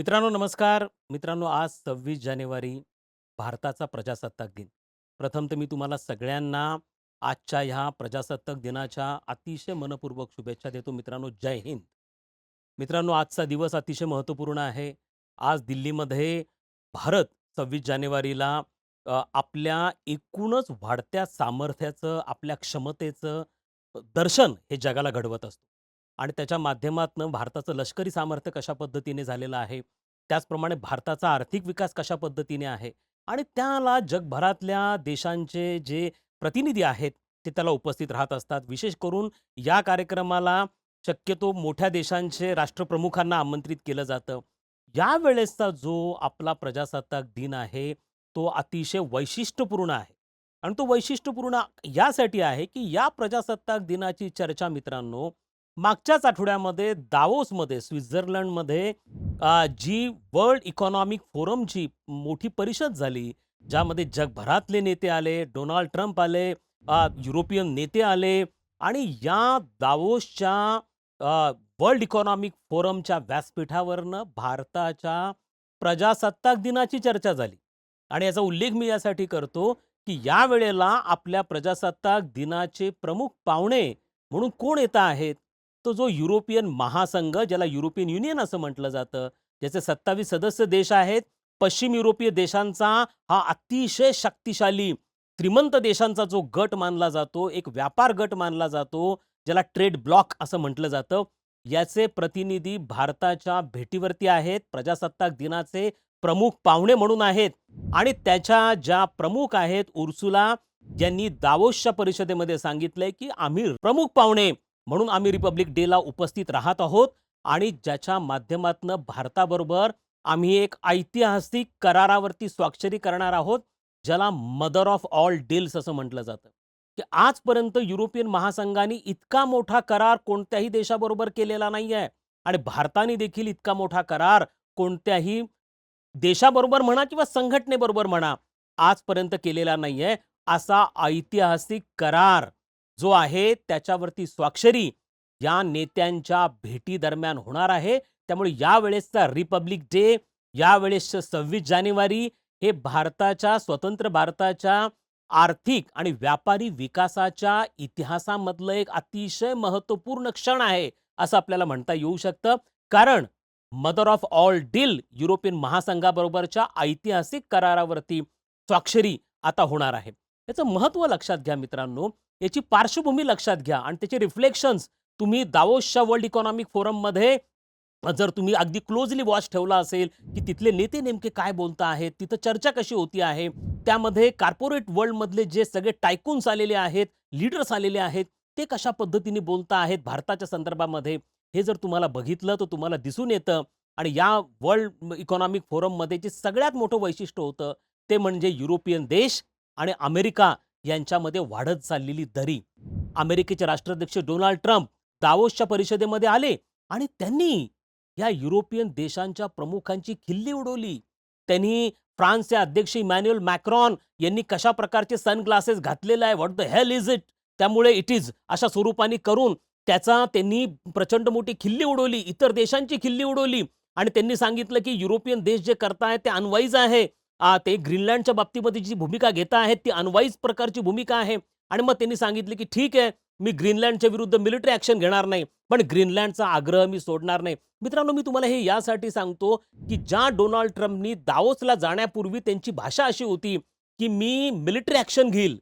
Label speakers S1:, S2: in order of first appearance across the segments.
S1: मित्रांनो नमस्कार. मित्रांनो आज सव्वीस जानेवारी भारताचा प्रजासत्ताक दिन. प्रथम तर मी तुम्हाला सगळ्यांना आजच्या ह्या प्रजासत्ताक दिनाच्या अतिशय मनपूर्वक शुभेच्छा देतो. मित्रांनो जय हिंद. मित्रांनो आजचा दिवस अतिशय महत्त्वपूर्ण आहे. आज दिल्लीमध्ये भारत सव्वीस जानेवारीला आपल्या एकूणच वाढत्या सामर्थ्याचं आपल्या क्षमतेचं दर्शन हे जगाला घडवत असतो. आणि त्याच्या माध्यमातनं भारताचं लष्करी सामर्थ्य कशा पद्धतीने झालेलं आहे? त्याचप्रमाणे भारताचा आर्थिक विकास कशा पद्धतीने आहे? आणि त्याला जगभरातल्या देशांचे जे प्रतिनिधी आहेत ते त्याला उपस्थित राहत असतात. विशेष करून या कार्यक्रमाला शक्यतो मोठ्या देशांचे राष्ट्रप्रमुखांना आमंत्रित केलं जातं. यावेळेसचा जो आपला प्रजासत्ताक दिन आहे तो अतिशय वैशिष्ट्यपूर्ण आहे. आणि तो वैशिष्ट्यपूर्ण यासाठी आहे की या प्रजासत्ताक दिनाची चर्चा मित्रांनो मागच्याच आठवड्यामध्ये दावोसमध्ये स्वित्झर्लंडमध्ये जी वर्ल्ड इकॉनॉमिक फोरमची मोठी परिषद झाली ज्यामध्ये जगभरातले नेते आले डोनाल्ड ट्रम्प आले युरोपियन नेते आले आणि या दावोसच्या वर्ल्ड इकॉनॉमिक फोरमच्या व्यासपीठावरनं भारताच्या प्रजासत्ताक दिनाची चर्चा झाली. आणि याचा उल्लेख मी यासाठी करतो की या वेळेला आपल्या प्रजासत्ताक दिनाचे प्रमुख पाहुणे म्हणून कोण येत आहेत? तो जो युरोपियन महासंघ ज्याला युरोपियन युनियन असं म्हटलं जातं ज्याचे सत्तावीस सदस्य देश आहेत पश्चिम युरोपीय देशांचा हा अतिशय शक्तिशाली श्रीमंत देशांचा जो गट मानला जातो एक व्यापार गट मानला जातो ज्याला ट्रेड ब्लॉक असं म्हटलं जातं याचे प्रतिनिधी भारताच्या भेटीवरती आहेत प्रजासत्ताक दिनाचे प्रमुख पाहुणे म्हणून आहेत आणि त्याच्या ज्या प्रमुख आहेत उर्सुला यांनी दावोसच्या परिषदेमध्ये सांगितलंय की आम्ही प्रमुख पाहुणे म्हणून आम्ही रिपब्लिक डेला उपस्थित राहत आहोत आणि ज्याच्या माध्यमातनं भारताबरोबर आम्ही एक ऐतिहासिक करारावरती स्वाक्षरी करणार आहोत ज्याला मदर ऑफ ऑल डील्स असं म्हटलं जातं. की आजपर्यंत युरोपियन महासंघाने इतका मोठा करार कोणत्याही देशाबरोबर केलेला नाही आहे आणि भारताने देखील इतका मोठा करार कोणत्याही देशाबरोबर म्हणा किंवा संघटनेबरोबर म्हणा आजपर्यंत केलेला नाहीये असा ऐतिहासिक करार जो आहे त्याच्यावरती स्वाक्षरी या नेत्यांच्या भेटी दरम्यान होणार आहे. त्यामुळे यावेळेसचा रिपब्लिक डे यावेळेसचं सव्वीस जानेवारी हे भारताच्या स्वतंत्र भारताच्या आर्थिक आणि व्यापारी विकासाच्या इतिहासामधलं एक अतिशय महत्त्वपूर्ण क्षण आहे असं आपल्याला म्हणता येऊ शकतं. कारण mother of all deal European महासंघाबरोबरच्या ऐतिहासिक करारावरती स्वाक्षरी आता होणार आहे. याचं महत्त्व लक्षात घ्या मित्रांनो. याची पार्श्वभूमी लक्षात घ्या. आणि त्याचे रिफ्लेक्शन्स तुम्ही दावोसच्या वर्ल्ड इकॉनॉमिक फोरममध्ये जर तुम्ही अगदी क्लोजली वॉच ठेवला असेल की तिथले नेते नेमके काय बोलता आहेत तिथं चर्चा कशी होती आहे त्यामध्ये कॉर्पोरेट वर्ल्डमधले जे सगळे टायकून्स आलेले आहेत लीडर्स आलेले आहेत ते कशा पद्धतीने बोलता आहेत भारताच्या संदर्भामध्ये हे जर तुम्हाला बघितलं तर तुम्हाला दिसून येतं. आणि या वर्ल्ड इकॉनॉमिक फोरममध्ये जे सगळ्यात मोठं वैशिष्ट्य होतं ते म्हणजे युरोपियन देश आणि अमेरिका यांच्यामध्ये वाढत चाललेली दरी. अमेरिकेचे राष्ट्राध्यक्ष डोनाल्ड ट्रम्प दावोसच्या परिषदेमध्ये आले आणि त्यांनी या युरोपियन देशांच्या प्रमुखांची खिल्ली उडवली. त्यांनी फ्रान्सचे अध्यक्ष इमॅन्युअल मॅक्रॉन यांनी कशा प्रकारचे सनग्लासेस घातलेले आहे what the hell is it त्यामुळे इट इज अशा स्वरूपाने करून त्याचा त्यांनी प्रचंड मोठी खिल्ली उडवली इतर देशांची खिल्ली उडवली. आणि त्यांनी सांगितलं की युरोपियन देश जे करतायत ते अनवाईज आहे. ते ग्रीनलँडच्या बाबतीमध्ये जी भूमिका घेत आहेत ती अनवाईज प्रकारची भूमिका आहे. आणि मग त्यांनी सांगितले की ठीक आहे मी ग्रीनलँडच्या विरुद्ध मिलिटरी ॲक्शन घेणार नाही पण ग्रीनलँडचा आग्रह मी सोडणार नाही. मित्रांनो मी तुम्हाला हे यासाठी सांगतो की ज्या डोनाल्ड ट्रम्पनी दावोसला जाण्यापूर्वी त्यांची भाषा अशी होती की मी मिलिटरी ॲक्शन घेईल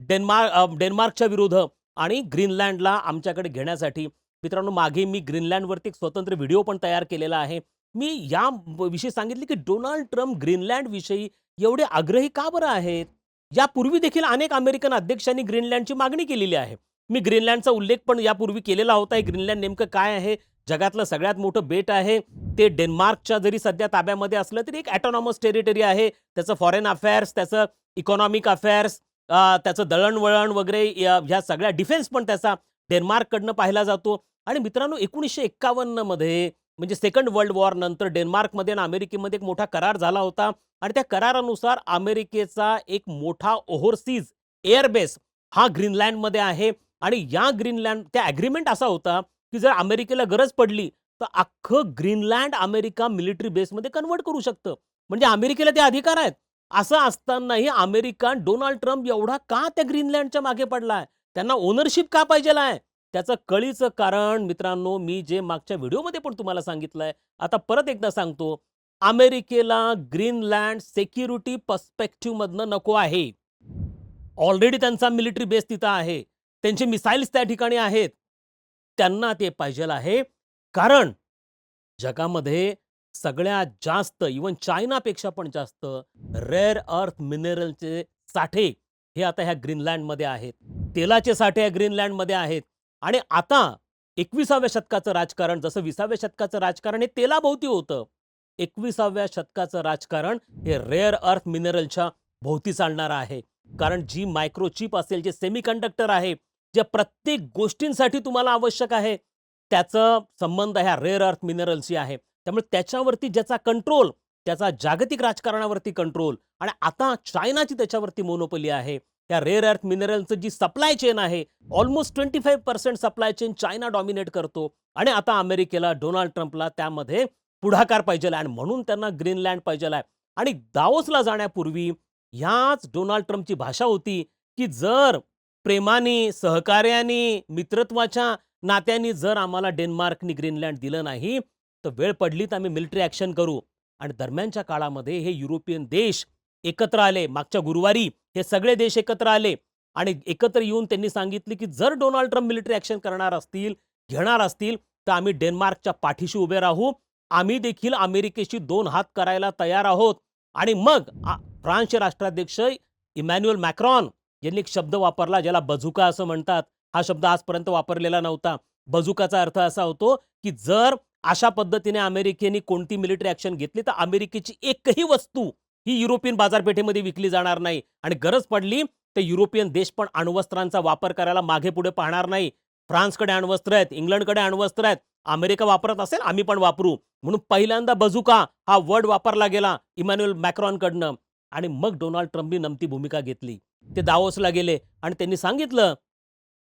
S1: डेन्मार्क डेन्मार्कच्या विरुद्ध आणि ग्रीनलँडला आमच्याकडे घेण्यासाठी. मित्रांनो मागे मी ग्रीनलँडवरती एक स्वतंत्र व्हिडिओ पण तयार केलेला आहे. मी या विषयी सांगितले की डोनाल्ड ट्रम्प ग्रीनलँड विषयी एवढे आग्रही का बरं आहेत? यापूर्वी देखील अनेक अमेरिकन अध्यक्षांनी ग्रीनलँडची मागणी केलेली आहे. मी ग्रीनलँडचा उल्लेख पण यापूर्वी केलेला होता. आहे ग्रीनलँड नेमकं काय आहे? जगातलं सगळ्यात मोठं बेट आहे. ते डेन्मार्कच्या जरी सध्या ताब्यामध्ये असलं तरी एक ॲटॉनॉमस टेरिटरी आहे. त्याचं फॉरेन अफेअर्स त्याचं इकॉनॉमिक अफेअर्स त्याचं दळणवळण वगैरे ह्या सगळ्या डिफेन्स पण त्याचा डेन्मार्ककडनं पाहिला जातो. आणि मित्रांनो एकोणीसशे एक्कावन्नमध्ये म्हणजे सेकंड वर्ल्ड वॉर नंतर डेन्मार्कमध्ये आणि अमेरिकेमध्ये एक मोठा करार झाला होता. आणि त्या करारानुसार अमेरिकेचा एक मोठा ओव्हरसीज एअरबेस हा ग्रीनलँडमध्ये आहे. आणि या ग्रीनलँड त्या ॲग्रीमेंट असा होता की जर अमेरिकेला गरज पडली तर अख्खं ग्रीनलँड अमेरिका मिलिटरी बेसमध्ये कन्व्हर्ट करू शकतं. म्हणजे अमेरिकेला ते अधिकार आहेत. असं असतानाही अमेरिका डोनाल्ड ट्रम्प एवढा का त्या ग्रीनलँडच्या मागे पडलाय त्यांना ओनरशिप का पाहिजे आहे? त्याचं कळीचं कारण मित्रांनो मी जे मागच्या व्हिडिओमध्ये पण तुम्हाला सांगितलंय आता परत एकदा सांगतो अमेरिकेला ग्रीनलँड सेक्युरिटी पर्स्पेक्टिव्हमधनं नको आहे. ऑलरेडी त्यांचा मिलिटरी बेस तिथं आहे. त्यांचे मिसाईल्स त्या ठिकाणी आहेत. त्यांना ते पाहिजे आहे. कारण जगामध्ये सगळ्यात जास्त इवन चायनापेक्षा पण जास्त रेअर अर्थ मिनरलचे साठे हे आता ह्या ग्रीनलँडमध्ये आहेत. तेलाचे साठे ह्या ग्रीनलँडमध्ये आहेत. आणि आता एकविसाव्या शतकाचं राजकारण जसं विसाव्या शतकाचं राजकारण हे तेलाभोवती होतं. एकविसाव्या शतकाचं राजकारण हे रेअर अर्थ मिनरलच्या भोवती चालणारं आहे. कारण जी मायक्रोचिप असेल जे सेमी कंडक्टर आहे जे प्रत्येक गोष्टींसाठी तुम्हाला आवश्यक आहे त्याचं संबंध ह्या रेअर अर्थ मिनरलशी आहे. त्यामुळे त्याच्यावरती ज्याचा कंट्रोल त्याचा जागतिक राजकारणावरती कंट्रोल आणि आता चायनाची त्याच्यावरती मोनोपली आहे. त्या रेअर अर्थ मिनरलचं जी सप्लाय चेन आहे almost twenty five percent supply chain China dominate करतो. आणि आता अमेरिकेला डोनाल्ड ट्रम्पला त्यामध्ये पुढाकार पाहिजे आणि म्हणून त्यांना ग्रीनलँड पाहिजे आहे. आणि दावोसला जाण्यापूर्वी ह्याच डोनाल्ड ट्रम्पची भाषा होती की जर प्रेमाने सहकार्याने मित्रत्वाच्या नात्यांनी जर आम्हाला डेन्मार्कनी ग्रीनलँड दिलं नाही तर वेळ पडली तर आम्ही मिलिटरी ॲक्शन करू. आणि दरम्यानच्या काळामध्ये हे युरोपियन देश एकत्र आले मागच्या गुरुवारी हे सगळे देश एकत्र आले आणि एकत्र येऊन त्यांनी सांगितले की जर डोनाल्ड ट्रम्प मिलिटरी ॲक्शन करणार असतील घेणार असतील तर आम्ही डेन्मार्कच्या पाठीशी उभे राहू. आम्ही देखील अमेरिकेशी दोन हात करायला तयार आहोत. आणि मग फ्रान्सचे राष्ट्राध्यक्ष इमॅन्युअल मॅक्रॉन यांनी एक शब्द वापरला ज्याला बझुका असं म्हणतात. हा शब्द आजपर्यंत वापरलेला नव्हता. बझुकाचा अर्थ असा होतो की जर अशा पद्धतीने अमेरिकेने कोणती मिलिटरी ॲक्शन घेतली तर अमेरिकेची एकही वस्तू ही युरोपियन बाजारपेठेमध्ये विकली जाणार नाही. आणि गरज पडली तर युरोपियन देश पण अण्वस्त्रांचा वापर करायला मागे पुढे पाहणार नाही. फ्रान्सकडे अण्वस्त्र आहेत इंग्लंडकडे अण्वस्त्र आहेत. अमेरिका वापरत असेल आम्ही पण वापरू. म्हणून पहिल्यांदा बजुका हा वर्ड वापरला गेला इमॅन्युएल मॅक्रॉनकडनं. आणि मग डोनाल्ड ट्रम्पनी नमती भूमिका घेतली. ते दावोसला गेले आणि त्यांनी सांगितलं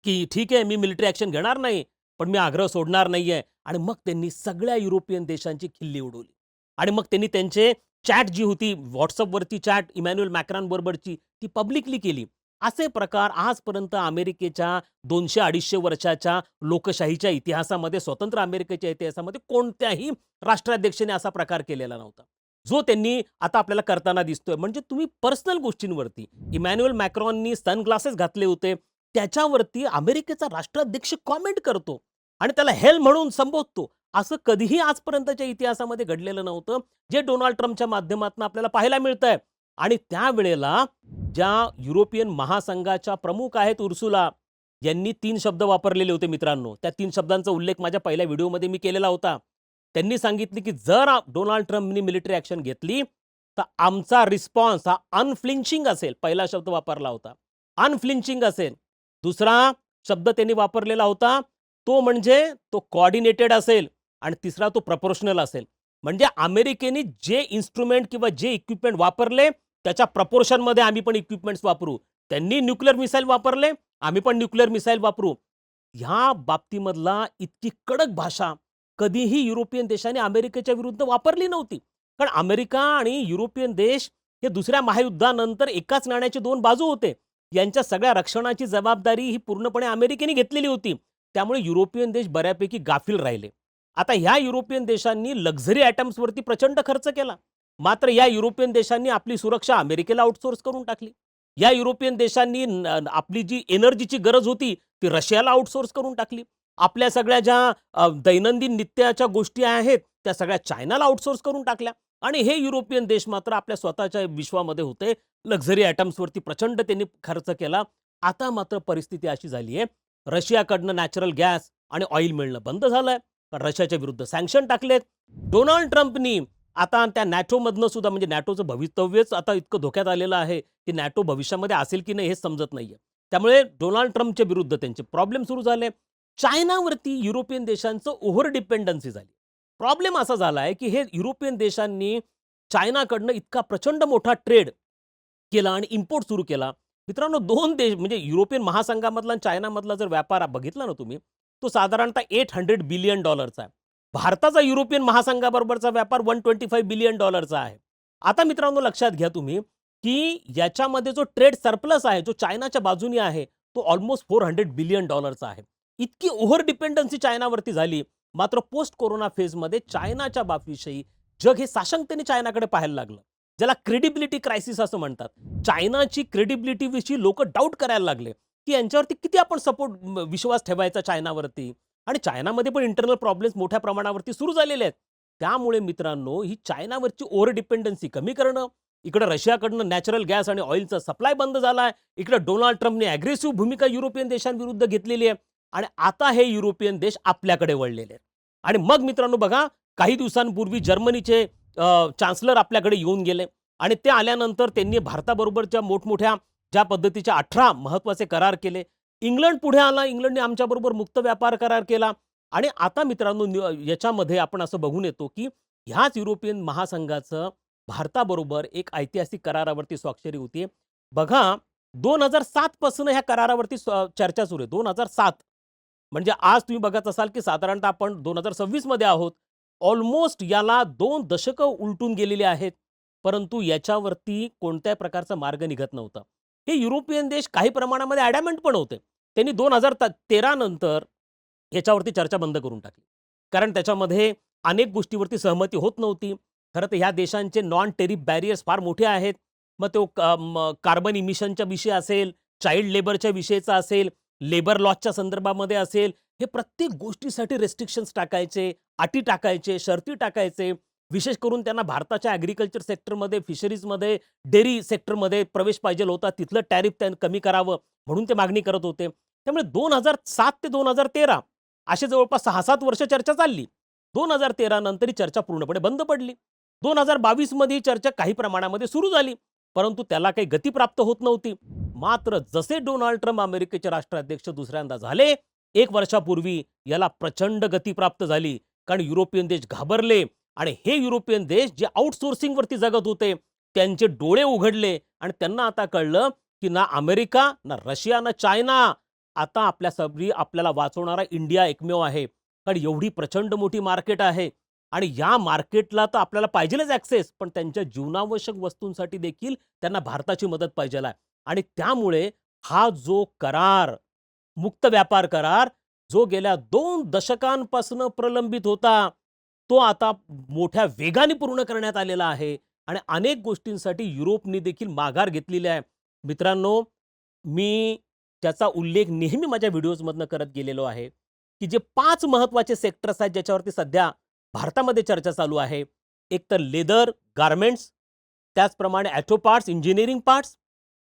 S1: की ठीक आहे मी मिलिटरी ॲक्शन घेणार नाही पण मी आग्रह सोडणार नाहीये. आणि मग त्यांनी सगळ्या युरोपियन देशांची खिल्ली उडवली. आणि मग त्यांनी त्यांचे चॅट जी होती व्हॉट्सअपवरती चॅट इमॅन्युअल मॅक्रॉनबरोबरची ती पब्लिकली केली. असे प्रकार आजपर्यंत अमेरिकेच्या दोनशे अडीचशे वर्षाच्या लोकशाहीच्या इतिहासामध्ये स्वतंत्र अमेरिकेच्या इतिहासामध्ये कोणत्याही राष्ट्राध्यक्षाने असा प्रकार केलेला नव्हता. जो त्यांनी आता आपल्याला करताना दिसतोय. म्हणजे तुम्ही पर्सनल गोष्टींवरती इमॅन्युअल मॅक्रॉननी सनग्लासेस घातले होते त्याच्यावरती अमेरिकेचा राष्ट्राध्यक्ष कॉमेंट करतो आणि त्याला हेल म्हणून संबोधतो. असं कधीही आजपर्यंतच्या इतिहासामध्ये घडलेलं नव्हतं जे डोनाल्ड ट्रम्पच्या माध्यमातून आपल्याला पाहायला मिळतंय. आणि त्यावेळेला ज्या युरोपियन महासंघाच्या प्रमुख आहेत उर्सुला यांनी तीन शब्द वापरलेले होते मित्रांनो. त्या तीन शब्दांचा उल्लेख माझ्या पहिल्या व्हिडिओमध्ये मी केलेला होता. त्यांनी सांगितले की जर डोनाल्ड ट्रम्पनी मिलिटरी ॲक्शन घेतली तर आमचा रिस्पॉन्स हा अनफ्लिंचिंग असेल पहिला शब्द वापरला होता. अनफ्लिंचिंग असेल. दुसरा शब्द त्यांनी वापरलेला होता तो म्हणजे तो कॉर्डिनेटेड असेल. आणि तिसरा तो प्रपोर्शनल असेल. म्हणजे अमेरिकेने जे इन्स्ट्रुमेंट किंवा जे इक्विपमेंट वापरले त्याच्या प्रपोर्शनमध्ये आम्ही पण इक्विपमेंट्स वापरू. त्यांनी न्यूक्लिअर मिसाईल वापरले आम्ही पण न्यूक्लिअर मिसाईल वापरू. ह्या बाबतीमधला इतकी कडक भाषा कधीही युरोपियन देशाने अमेरिकेच्या विरुद्ध वापरली नव्हती. कारण अमेरिका आणि युरोपियन देश हे दुसऱ्या महायुद्धानंतर एकाच नाण्याचे दोन बाजू होते. यांच्या सगळ्या रक्षणाची जबाबदारी ही पूर्णपणे अमेरिकेने घेतलेली होती. त्यामुळे युरोपियन देश बऱ्यापैकी गाफील राहिले. आता ह्या युरोपियन देशांनी लक्झरी ॲटम्सवरती प्रचंड खर्च केला. मात्र या युरोपियन देशांनी आपली सुरक्षा अमेरिकेला आउटसोर्स करून टाकली. या युरोपियन देशांनी आपली जी एनर्जीची गरज होती ती रशियाला आउटसोर्स करून टाकली. आपल्या सगळ्या ज्या दैनंदिन नित्याच्या गोष्टी आहेत त्या सगळ्या चायनाला आउटसोर्स करून टाकल्या. आणि हे युरोपियन देश मात्र आपल्या स्वतःच्या विश्वामध्ये होते. लक्झरी ॲटम्सवरती प्रचंड त्यांनी खर्च केला. आता मात्र परिस्थिती अशी झाली आहे रशियाकडनं नॅचरल गॅस आणि ऑइल मिळणं बंद झालंय. कारण रशियाच्या विरुद्ध सँक्शन टाकलेत. डोनाल्ड ट्रम्पनी आता त्या नॅटोमधनं सुद्धा म्हणजे नॅटोचं भवितव्यच आता इतकं धोक्यात आलेलं आहे की नॅटो भविष्यामध्ये असेल की नाही हे समजत नाहीये. त्यामुळे डोनाल्ड ट्रम्पच्या विरुद्ध त्यांचे प्रॉब्लेम सुरू झाले. चायनावरती युरोपियन देशांचं ओव्हर डिपेंडन्सी झाली. प्रॉब्लेम असा झाला आहे की हे युरोपियन देशांनी चायनाकडनं इतका प्रचंड मोठा ट्रेड केला आणि इम्पोर्ट सुरू केला. मित्रांनो दोन देश म्हणजे युरोपियन महासंघामधला आणि चायनामधला जर व्यापार बघितला ना तुम्ही तो साधारणतः एट हंड्रेड बिलियन डॉलरचा आहे. भारताचा युरोपियन महासंघाबरोबरचा व्यापार वन ट्वेंटी फाईव्ह बिलियन डॉलरचा आहे. आता मित्रांनो लक्षात घ्या तुम्ही की याच्यामध्ये जो ट्रेड सरप्लस आहे जो चायनाच्या बाजूने आहे तो ऑलमोस्ट फोर हंड्रेड बिलियन डॉलरचा आहे. इतकी ओव्हर डिपेंडन्सी चायनावरती झाली मात्र पोस्ट कोरोना फेजमध्ये चायनाच्या बाबीविषयी जग हे साशंकतेने चायनाकडे पाहायला लागलं. ज्याला क्रेडिबिलिटी क्रायसिस असं म्हणतात. चायनाची क्रेडिबिलिटीविषयी लोक डाऊट करायला लागले. की यांच्यावरती किती आपण सपोर्ट विश्वास ठेवायचा चायनावरती? आणि चायनामध्ये पण इंटरनल प्रॉब्लेम्स मोठ्या प्रमाणावरती सुरू झालेले आहेत. त्यामुळे मित्रांनो ही चायनावरची ओव्हर डिपेंडन्सी कमी करणं इकडं रशियाकडनं नॅचरल गॅस आणि ऑइलचा सप्लाय बंद झाला आहे इकडं डोनाल्ड ट्रम्पने अग्रेसिव्ह भूमिका युरोपियन देशांविरुद्ध घेतलेली आहे आणि आता हे युरोपियन देश आपल्याकडे वळलेले आहेत. आणि मग मित्रांनो बघा काही दिवसांपूर्वी जर्मनीचे चान्सलर आपल्याकडे येऊन गेले आणि ते आल्यानंतर त्यांनी भारताबरोबरच्या मोठमोठ्या ज्या पद्धतीच्या अठरा महत्त्वाचे करार केले. इंग्लंड पुढे आला इंग्लंडने आमच्याबरोबर मुक्त व्यापार करार केला. आणि आता मित्रांनो याच्यामध्ये आपण असं बघून येतो की ह्याच युरोपियन महासंघाचं भारताबरोबर एक ऐतिहासिक करारावरती स्वाक्षरी होती. बघा दोन हजार सातपासून ह्या करारावरती चर्चा सुरू आहे. दोन हजार सात. म्हणजे आज तुम्ही बघत असाल की साधारणतः आपण दोन हजार सव्वीसमध्ये आहोत. ऑलमोस्ट याला दोन दशकं उलटून गेलेली आहेत. परंतु याच्यावरती कोणत्याही प्रकारचा मार्ग निघत नव्हता. हे युरोपियन देश काही प्रमाणामध्ये ॲडॅमेंट पण होते. त्यांनी दोन हजार तेरा नंतर याच्यावरती चर्चा बंद करून टाकली. कारण त्याच्यामध्ये अनेक गोष्टीवरती सहमती होत नव्हती. खरं तर ह्या देशांचे नॉन टेरिफ बॅरियर्स फार मोठे आहेत. मग तो कार्बन इमिशनच्या विषय असेल चाइल्ड लेबरच्या विषयीचा असेल लेबर लॉजच्या संदर्भामध्ये असेल हे प्रत्येक गोष्टीसाठी रेस्ट्रिक्शन्स टाकायचे अटी टाकायचे शर्ती टाकायचे. विशेष करून त्यांना भारताच्या ॲग्रिकल्चर सेक्टरमध्ये फिशरीजमध्ये डेअरी सेक्टरमध्ये प्रवेश पाहिजे होता. तिथलं टॅरिफ त्यांनी कमी करावं म्हणून ते मागणी करत होते. त्यामुळे दोन हजार सात ते दोन हजार तेरा असे जवळपास सहा सात वर्ष चर्चा चालली. दोन हजार तेरा नंतर ही चर्चा पूर्णपणे बंद पडली. दोन हजार बावीसमध्ये ही चर्चा काही प्रमाणामध्ये सुरू झाली. परंतु त्याला काही गती प्राप्त होत नव्हती. मात्र जसे डोनाल्ड ट्रम्प अमेरिकेचे राष्ट्राध्यक्ष दुसऱ्यांदा झाले एक वर्षापूर्वी याला प्रचंड गती प्राप्त झाली. कारण युरोपियन देश घाबरले. आणि हे युरोपियन देश जे आउटसोर्सिंगवरती जगत होते त्यांचे डोळे उघडले आणि त्यांना आता कळलं की ना अमेरिका ना रशिया ना चायना आता आपल्या सगळी आपल्याला वाचवणारा इंडिया एकमेव आहे. कारण एवढी प्रचंड मोठी मार्केट आहे आणि या मार्केटला तर आपल्याला पाहिजेलच ॲक्सेस पण त्यांच्या जीवनावश्यक वस्तूंसाठी देखील त्यांना भारताची मदत पाहिजे आहे. आणि त्यामुळे हा जो करार मुक्त व्यापार करार जो गेल्या दोन दशकांपासून प्रलंबित होता तो आता मोठ्या वेगाने पूर्ण करण्यात आलेला आहे आणि अनेक गोष्टींसाठी युरोपने देखील माघार घेतलेली आहे. मित्रांनो मी त्याचा उल्लेख नेहमी माझ्या व्हिडिओजमधनं करत गेलेलो आहे की जे पाच महत्त्वाचे सेक्टर्स आहेत ज्याच्यावरती सध्या भारतामध्ये चर्चा चालू आहे. एक तर लेदर गारमेंट्स त्याचप्रमाणे ॲटो पार्ट्स इंजिनिअरिंग पार्ट्स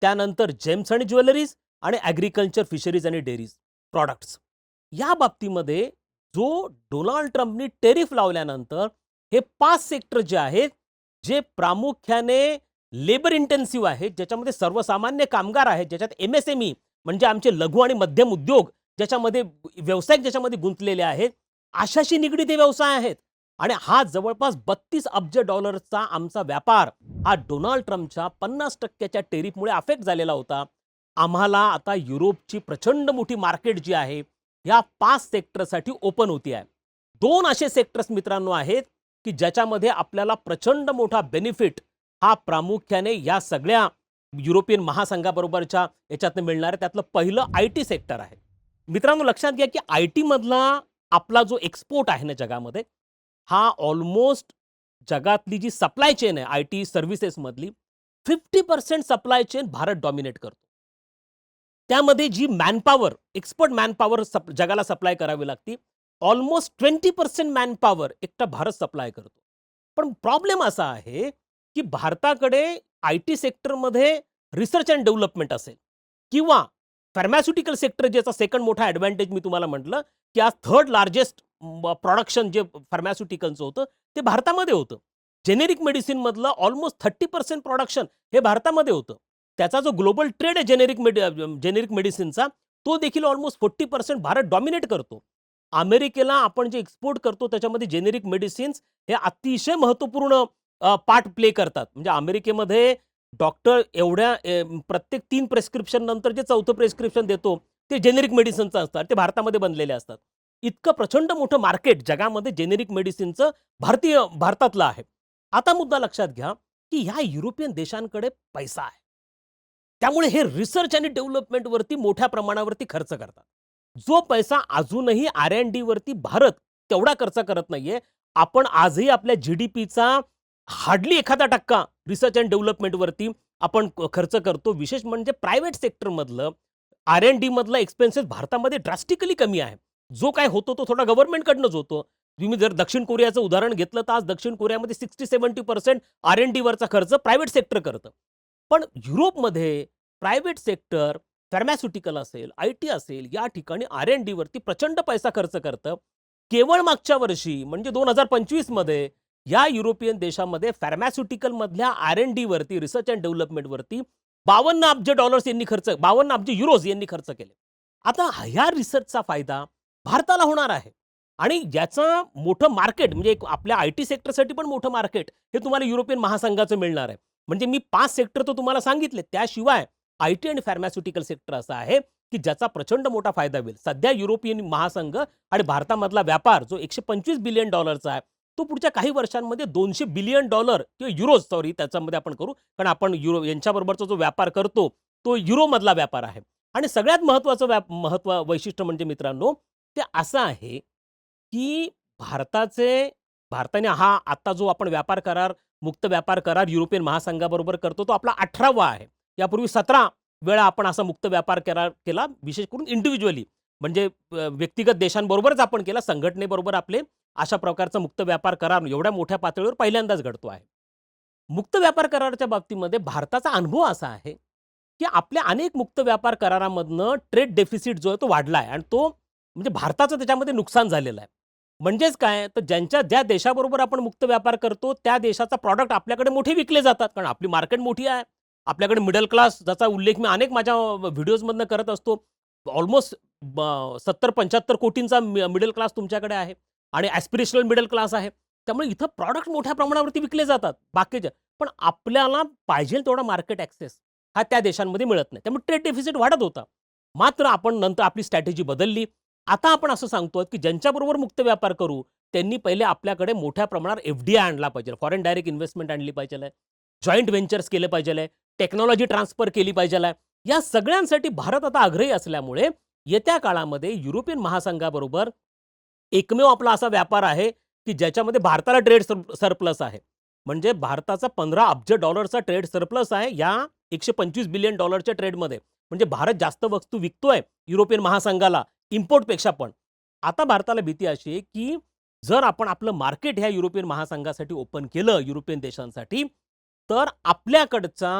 S1: त्यानंतर जेम्स आणि ज्वेलरीज आणि ॲग्रिकल्चर फिशरीज आणि डेअरीज प्रॉडक्ट्स या बाबतीमध्ये जो डोनाल्ड ट्रम्पनी टेरिफ लावल्यानंतर हे पाच सेक्टर जे आहेत जे प्रामुख्याने लेबर इंटेन्सिव्ह आहेत ज्याच्यामध्ये सर्वसामान्य कामगार आहेत ज्याच्यात एम एस एम ई म्हणजे आमचे लघु आणि मध्यम उद्योग ज्याच्यामध्ये व्यावसायिक ज्याच्यामध्ये गुंतलेले आहेत अशाशी निगडीत हे व्यवसाय आहेत. आणि हा जवळपास बत्तीस अब्ज डॉलरचा आमचा व्यापार हा डोनाल्ड ट्रम्पच्या पन्नास टक्क्याच्या टेरिफमुळे अफेक्ट झालेला होता. आम्हाला आता युरोपची प्रचंड मोठी मार्केट जी आहे या पाच सेक्टरसाठी ओपन होती आहे. दोन असे सेक्टर्स मित्रांनो आहेत की ज्याच्यामध्ये आपल्याला प्रचंड मोठा बेनिफिट हा प्रामुख्याने या सगळ्या युरोपियन महासंघाबरोबरच्या याच्यातनं मिळणार आहे. त्यातलं पहिलं आय टी सेक्टर आहे. मित्रांनो लक्षात घ्या की आय टीमधला आपला जो एक्सपोर्ट आहे ना जगामध्ये हा ऑलमोस्ट जगातली जी सप्लाय चेन आहे I T सर्व्हिसेसमधली fifty percent supply chain Bharat dominate करतो. त्यामध्ये जी मॅनपॉवर एक्सपर्ट मॅनपॉवर सप जगाला सप्लाय करावी लागती ऑलमोस्ट ट्वेंटी पर्सेंट मॅनपॉवर एकटा भारत सप्लाय करतो. पण प्रॉब्लेम असा आहे की भारताकडे आय टी सेक्टरमध्ये रिसर्च अँड डेव्हलपमेंट असेल किंवा फार्मास्युटिकल सेक्टर ज्याचा सेकंड मोठा ॲडव्हान्टेज मी तुम्हाला म्हटलं की आज थर्ड लार्जेस्ट प्रोडक्शन जे फार्मास्युटिकलचं होतं ते भारतामध्ये होतं. जेनेरिक मेडिसिनमधलं ऑलमोस्ट थर्टी पर्सेंट प्रोडक्शन हे भारतामध्ये होतं. त्याचा जो ग्लोबल ट्रेड आहे जेनेरिक मेडि जेनेरिक मेडिसिनचा तो देखील almost forty percent Bharat dominate करतो. अमेरिकेला आपण जे एक्सपोर्ट करतो त्याच्यामध्ये जेनेरिक मेडिसिन्स हे अतिशय महत्त्वपूर्ण पार्ट प्ले करतात. म्हणजे अमेरिकेमध्ये डॉक्टर एवढ्या प्रत्येक तीन प्रेस्क्रिप्शन नंतर जे चौथं प्रेस्क्रिप्शन देतो ते जेनेरिक मेडिसिनचं असतात. ते भारतामध्ये बनलेले असतात. इतकं प्रचंड मोठं मार्केट जगामध्ये जेनेरिक मेडिसिनचं भारतीय भारतातलं आहे. आता मुद्दा लक्षात घ्या की ह्या युरोपियन देशांकडे पैसा आहे. त्यामुळे हे रिसर्च आणि डेव्हलपमेंटवरती मोठ्या प्रमाणावरती खर्च करतात. जो पैसा अजूनही आर एन डीवरती भारत तेवढा खर्च करत नाहीये आपण आजही आपल्या जी डी पीचा हार्डली एखादा टक्का रिसर्च अँड डेव्हलपमेंटवरती आपण खर्च करतो. विशेष म्हणजे प्रायव्हेट सेक्टरमधलं आर एन डीमधला एक्सपेन्सेस भारतामध्ये ड्रास्टिकली कमी आहे. जो काय होतो तो थोडा गव्हर्नमेंटकडनंच होतो. तुम्ही जर दक्षिण कोरियाचं उदाहरण घेतलं तर आज दक्षिण कोरियामध्ये sixty seventy percent R N डीवरचा खर्च प्रायव्हेट सेक्टर करतं. पण युरोपमध्ये प्रायव्हेट सेक्टर फार्मास्युटिकल असेल आय टी असेल या ठिकाणी आर एन डीवरती प्रचंड पैसा खर्च करतं. केवळ मागच्या वर्षी म्हणजे दोन हजार पंचवीसमध्ये या युरोपियन देशामध्ये फार्मास्युटिकलमधल्या आर एन डीवरती रिसर्च अँड डेव्हलपमेंटवरती बावन्न अब्ज डॉलर्स यांनी खर्च बावन्न अब्ज युरोज यांनी खर्च केले. आता ह्या रिसर्चचा फायदा भारताला होणार आहे. आणि याचा मोठं मार्केट म्हणजे एक आपल्या आय टी सेक्टरसाठी पण मोठं मार्केट हे तुम्हाला युरोपियन महासंघाचं मिळणार आहे. म्हणजे मी पाच सेक्टर तर तुम्हाला सांगितले. त्याशिवाय आय टी आणि फार्मास्युटिकल सेक्टर असा आहे की ज्याचा प्रचंड मोठा फायदा होईल. सध्या युरोपियन महासंघ आणि भारतामधला व्यापार जो एकशे पंचवीस बिलियन डॉलरचा आहे तो पुढच्या काही वर्षांमध्ये दोनशे बिलियन डॉलर किंवा युरोज सॉरी त्याच्यामध्ये आपण करू. कारण आपण युरो यांच्याबरोबरचा जो व्यापार करतो तो युरोमधला व्यापार आहे. आणि सगळ्यात महत्त्वाचं व्याप महत्त्व वैशिष्ट्य म्हणजे मित्रांनो ते असं आहे की भारताचे भारताने हा आता जो आपण व्यापार करार मुक्त व्यापार करार युरोपियन महासंघाबरोबर करतो. तो आपला अठरावा आहे. यापूर्वी सतरा वेळा आपण असा मुक्त व्यापार करार केला विशेष करून इंडिव्हिज्युअली म्हणजे व्यक्तिगत देशांबरोबरच आपण केला संघटनेबरोबर आपले अशा प्रकारचा मुक्त व्यापार करार एवढ्या मोठ्या पातळीवर पहिल्यांदाच घडतो आहे. मुक्त व्यापार कराराच्या बाबतीमध्ये भारताचा अनुभव असा आहे की आपल्या अनेक मुक्त व्यापार करारामधनं ट्रेड डेफिसिट जो आहे तो वाढला आहे. आणि तो म्हणजे भारताचं त्याच्यामध्ये नुकसान झालेलं आहे. म्हणजेच काय? तर ज्यांच्या ज्या देशाबरोबर आपण मुक्त व्यापार करतो त्या देशाचा प्रॉडक्ट आपल्याकडे मोठे विकले जातात. कारण आपली मार्केट मोठी आहे. आपल्याकडे मिडल क्लास ज्याचा उल्लेख मी अनेक माझ्या व्हिडिओजमधनं करत असतो. ऑलमोस्ट सत्तर पंच्याहत्तर कोटींचा मिडल क्लास तुमच्याकडे आहे. आणि ॲस्पिरेशनल मिडल क्लास आहे. त्यामुळे इथं प्रॉडक्ट मोठ्या प्रमाणावरती विकले जातात. बाकीचे. पण आपल्याला पाहिजे तेवढा मार्केट ॲक्सेस हा त्या देशांमध्ये मिळत नाही. त्यामुळे ट्रेड डेफिसिट वाढत होता. मात्र आपण नंतर आपली स्ट्रॅटेजी बदलली. आता आपण असं सांगतो की ज्यांच्याबरोबर मुक्त व्यापार करू त्यांनी पहिले आपल्याकडे मोठ्या प्रमाणावर एफ डी आय आणला पाहिजे. फॉरेन डायरेक्ट इन्व्हेस्टमेंट आणली पाहिजे जॉईंट व्हेंचर्स केले पाहिजे टेक्नॉलॉजी ट्रान्सफर केली पाहिजे या सगळ्यांसाठी भारत आता आग्रही असल्यामुळे येत्या काळामध्ये युरोपियन महासंघाबरोबर एकमेव आपला असा व्यापार आहे की ज्याच्यामध्ये भारताला ट्रेड सरप्लस आहे. म्हणजे भारताचा पंधरा अब्ज डॉलरचा ट्रेड सरप्लस आहे या एकशे पंचवीस बिलियन डॉलरच्या ट्रेडमध्ये. म्हणजे भारत जास्त वस्तू विकतोय युरोपियन महासंघाला. इम्पोर्टपेक्षा पण. आता भारताला भीती अशी आहे की जर आपण आपलं मार्केट ह्या युरोपियन महासंघासाठी ओपन केलं युरोपियन देशांसाठी तर आपल्याकडचा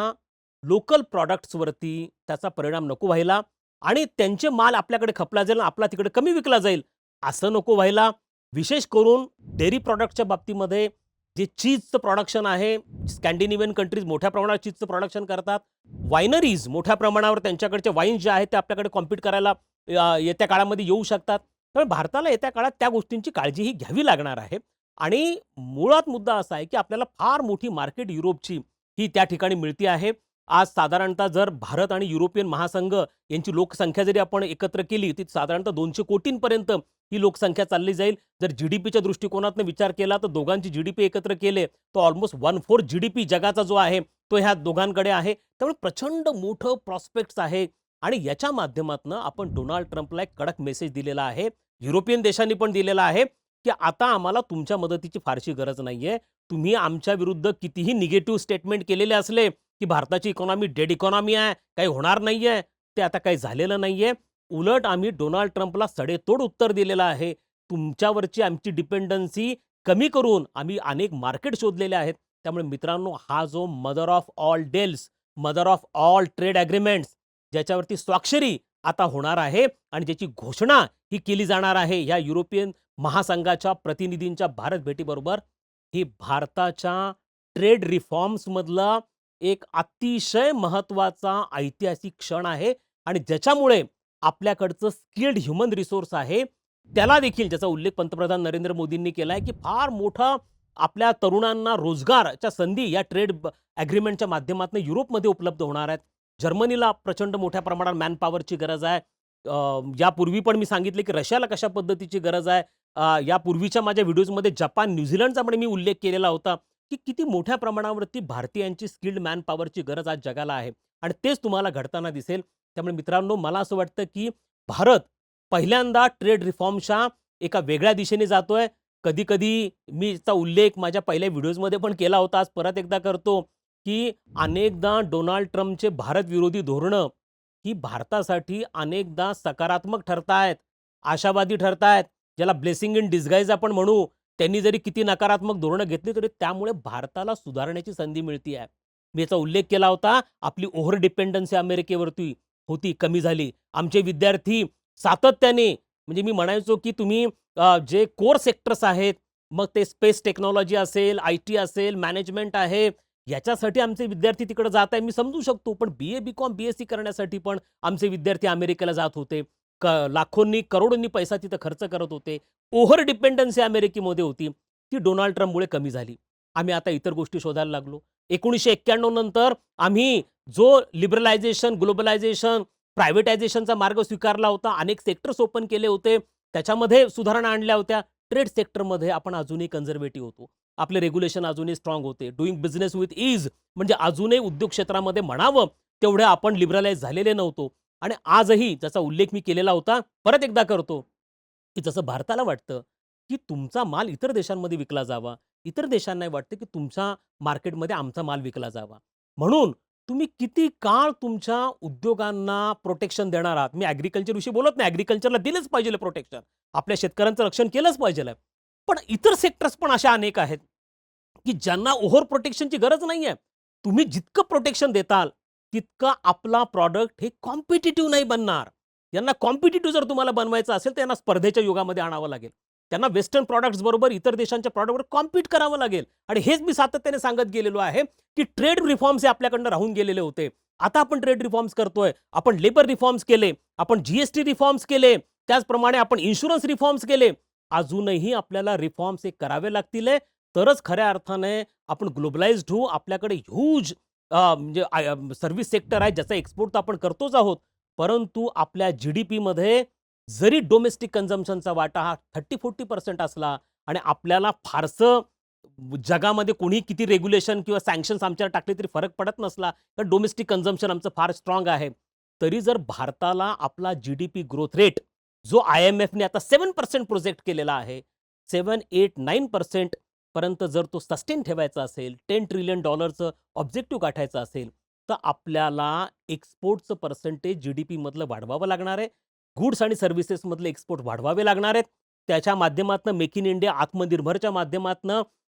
S1: लोकल प्रॉडक्ट्सवरती त्याचा परिणाम नको व्हायला आणि त्यांचे माल आपल्याकडे खपला जाईल आपला तिकडे कमी विकला जाईल असं नको व्हायला. विशेष करून डेअरी प्रॉडक्टच्या बाबतीमध्ये जे चीजचं प्रोडक्शन आहे स्कॅन्डिनेव्हियन कंट्रीज मोठ्या प्रमाणावर चीजचं प्रोडक्शन करतात. वायनरीज मोठ्या प्रमाणावर त्यांच्याकडचे वाईन्स जे आहेत ते आपल्याकडे कॉम्पीट करायला येत्या काळामध्ये येऊ शकतात. त्यामुळे भारताला येत्या काळात त्या गोष्टींची काळजीही घ्यावी लागणार आहे. आणि मुळात मुद्दा असा आहे की आपल्याला फार मोठी मार्केट युरोपची ही त्या ठिकाणी मिळती आहे. आज साधारणतः जर भारत आणि युरोपियन महासंघ यांची लोकसंख्या जरी आपण एकत्र केली ती साधारणतः दोनशे कोटींपर्यंत ही लोकसंख्या चालली जाईल. जर जी डी पीच्या दृष्टिकोनातनं विचार केला तर दोघांची जी डी पी एकत्र केले तर almost one four G D P जगाचा जो आहे तो ह्या दोघांकडे आहे. त्यामुळे प्रचंड मोठं प्रॉस्पेक्ट्स आहे. आणि याच्या माध्यमातून आपण डोनाल्ड ट्रम्पला एक कडक मेसेज दिलेला आहे. युरोपियन देशांनी पण दिलेला आहे की आता आम्हाला तुमच्या मदतीची फारशी गरज नाहीये. तुम्ही आमच्या विरुद्ध कितीही निगेटिव्ह स्टेटमेंट केलेले असले की भारताची इकॉनॉमी डेड इकॉनॉमी आहे काही होणार नाहीये ते आता काही झालेलं नाहीये. उलट आम्ही डोनाल्ड ट्रम्पला सडेतोड उत्तर दिलेलं आहे. तुमच्यावरची आमची डिपेंडन्सी कमी करून आम्ही अनेक मार्केट शोधलेले आहेत. त्यामुळे मित्रांनो हा जो mother of all deals mother of all trade agreements ज्याच्यावरती स्वाक्षरी आता होणार आहे आणि ज्याची घोषणा ही केली जाणार आहे या युरोपियन महासंघाच्या प्रतिनिधींच्या भारत भेटीबरोबर ही भारताच्या ट्रेड रिफॉर्म्समधला एक अतिशय महत्त्वाचा ऐतिहासिक क्षण आहे आणि ज्याच्यामुळे आपल्याकडचं स्किल्ड ह्युमन रिसोर्स आहे त्याला देखील ज्याचा उल्लेख पंतप्रधान नरेंद्र मोदींनी केला आहे की फार मोठा आपल्या तरुणांना रोजगारच्या संधी या ट्रेड ॲग्रीमेंटच्या माध्यमातून युरोपमध्ये उपलब्ध होणार आहेत. जर्मनीला प्रचंड मोठ्या प्रमाणात मॅनपॉवरची गरज आहे. यापूर्वी पण मी सांगितले की रशियाला कशा पद्धतीची गरज आहे. यापूर्वीच्या माझ्या व्हिडिओजमध्ये जपान न्यूझीलंडचा पण मी उल्लेख केलेला होता की किती मोठ्या प्रमाणावरती भारतीयांची स्किल्ड मॅनपॉवरची गरज आज जगाला आहे. आणि तेच तुम्हाला घडताना दिसेल. त्यामुळे मित्रांनो मला असं वाटतं की भारत पहिल्यांदा ट्रेड रिफॉर्मच्या एका वेगळ्या दिशेने जातोय. कधी कधी मी चा उल्लेख माझ्या पहिल्या व्हिडिओजमध्ये पण केला होता. आज परत एकदा करतो. की अनेकदा डोनाल्ड ट्रम्पचे भारतविरोधी धोरणं ही भारतासाठी अनेकदा सकारात्मक ठरतायत आशावादी ठरतायत ज्याला ब्लेसिंग इन डिस्गाईज आपण म्हणू त्यांनी जरी किती नकारात्मक धोरणं घेतली तरी त्यामुळे भारताला सुधारण्याची संधी मिळते आहे मी याचा उल्लेख केला होता आपली ओव्हर डिपेंडन्सी अमेरिकेवरती होती कमी झाली. आमचे विद्यार्थी सातत्याने म्हणजे मी म्हणायचो की तुम्ही जे कोर सेक्टर्स आहेत मग ते स्पेस टेक्नॉलॉजी असेल आय टी असेल मॅनेजमेंट आहे याच्यासाठी आमचे विद्यार्थी तिकडे जात आहे मी समजू शकतो. पण B A B com B S C करण्यासाठी पण आमचे विद्यार्थी अमेरिकेला जात होते. क लाखोंनी करोडोंनी पैसा तिथं खर्च करत होते. ओव्हर डिपेंडन्सी अमेरिकेमध्ये होती. ती डोनाल्ड ट्रम्पमुळे कमी झाली. आम्ही आता इतर गोष्टी शोधायला लागलो. एकोणीसशे एक्क्याण्णव नंतर आम्ही जो लिबरलायझेशन ग्लोबलायझेशन प्रायव्हेटायझेशनचा मार्ग स्वीकारला होता अनेक सेक्टर्स ओपन केले होते. त्याच्यामध्ये सुधारणा आणल्या होत्या. ट्रेड सेक्टरमध्ये आपण अजूनही कन्झर्वेटिव्ह होतो. आपले रेग्युलेशन अजूनही स्ट्रॉंग होते. डुईंग बिझनेस विथ इज म्हणजे अजूनही उद्योग क्षेत्रामध्ये म्हणावं तेवढे आपण लिबरलाइज झालेले नव्हतो. आणि आजही ज्याचा उल्लेख मी केलेला होता परत एकदा करतो की जसं भारताला वाटतं की तुमचा माल इतर देशांमध्ये विकला जावा. इतर देशांना वाटतं की तुमच्या मार्केटमध्ये आमचा माल विकला जावा. म्हणून तुम्ही किती काळ तुमच्या उद्योगांना प्रोटेक्शन देणार आहात? मी ॲग्रिकल्चर विषयी बोलत नाही. ॲग्रिकल्चरला दिलंच पाहिजे प्रोटेक्शन आपल्या शेतकऱ्यांचं रक्षण केलंच पाहिजे. पण इतर सेक्टर्स पण अशा अनेक आहेत. की ज्यांना ओव्हर प्रोटेक्शनची गरज नाही आहे तुम्ही जितकं प्रोटेक्शन देताल तितकं आपला प्रॉडक्ट हे कॉम्पिटेटिव्ह नाही बनणार. यांना कॉम्पिटेटिव्ह जर तुम्हाला बनवायचं असेल तर यांना स्पर्धेच्या युगामध्ये आणावं लागेल. त्यांना वेस्टर्न प्रॉडक्ट्स बरोबर इतर देशांच्या प्रॉडक्टवर कॉम्पिट करावं लागेल. आणि हेच मी सातत्याने सांगत गेलेलो आहे की ट्रेड रिफॉर्म्स हे आपल्याकडनं राहून गेलेले होते. आता आपण ट्रेड रिफॉर्म्स करतोय आपण लेबर रिफॉर्म्स केले आपण जीएसटी रिफॉर्म्स केले त्याचप्रमाणे आपण इन्शुरन्स रिफॉर्म्स केले. अजूनही आपल्याला रिफॉर्म्स हे करावे लागतील आहे, तरच खऱ्या अर्थाने आपण ग्लोबलाइज्ड होऊ आपल्याकडे ह्यूज म्हणजे सर्व्हिस सेक्टर आहे ज्याचा एक्सपोर्ट तर आपण करतोच आहोत. परंतु आपल्या जी डी पीमध्ये जरी डोमेस्टिक कन्झम्पशनचा वाटा हा थर्टी फोर्टी पर्सेंट असला आणि आपल्याला फारसं जगामध्ये कोणी किती रेग्युलेशन किंवा सँक्शन्स आमच्यावर टाकले तरी फरक पडत नसला तर डोमेस्टिक कन्झम्पशन आमचं फार स्ट्रॉंग आहे. तरी जर भारताला आपला G D P growth rate जो आय एम एफने आता सेवन पर्सेंट प्रोजेक्ट केलेला आहे सेवन एट नाईन पर्सेंट पर्यंत जर तो सस्टेन ठेवायचा असेल टेन ट्रिलियन डॉलरचं ऑब्जेक्टिव्ह गाठायचं असेल तर आपल्याला एक्सपोर्टचं पर्सेंटेज जी डी पीमधलं वाढवावं लागणार आहे. गुड्स आणि सर्व्हिसेसमधले एक्सपोर्ट वाढवावे लागणार आहेत. त्याच्या माध्यमातून मेक इन इंडिया आत्मनिर्भरच्या माध्यमातून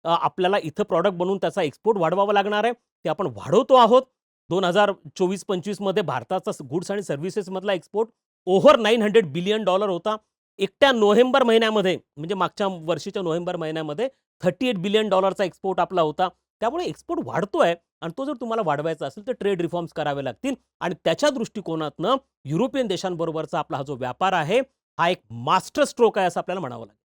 S1: आपल्याला इथं प्रॉडक्ट बनवून त्याचा एक्सपोर्ट वाढवावा लागणार आहे. ते आपण वाढवतो आहोत. दोन हजार चोवीस पंचवीसमध्ये भारताचा गुड्स आणि सर्व्हिसेसमधला export over nine hundred billion dollar होता. एकट्या नोव्हेंबर महिन्यामध्ये म्हणजे मागच्या वर्षीच्या नोव्हेंबर महिन्यामध्ये थर्टी एट बिलियन डॉलरचा एक्सपोर्ट आपला होता. त्यामुळे एक्सपोर्ट वाढतोय आणि तो जर तुम्हाला वाढवायचा असेल तर ट्रेड रिफॉर्म्स करावे लागतील. आणि त्याच्या दृष्टिकोनातनं युरोपियन देशांबरोबरचा आपला हा जो व्यापार आहे हा एक मास्टर स्ट्रोक आहे असं आपल्याला म्हणावं लागेल.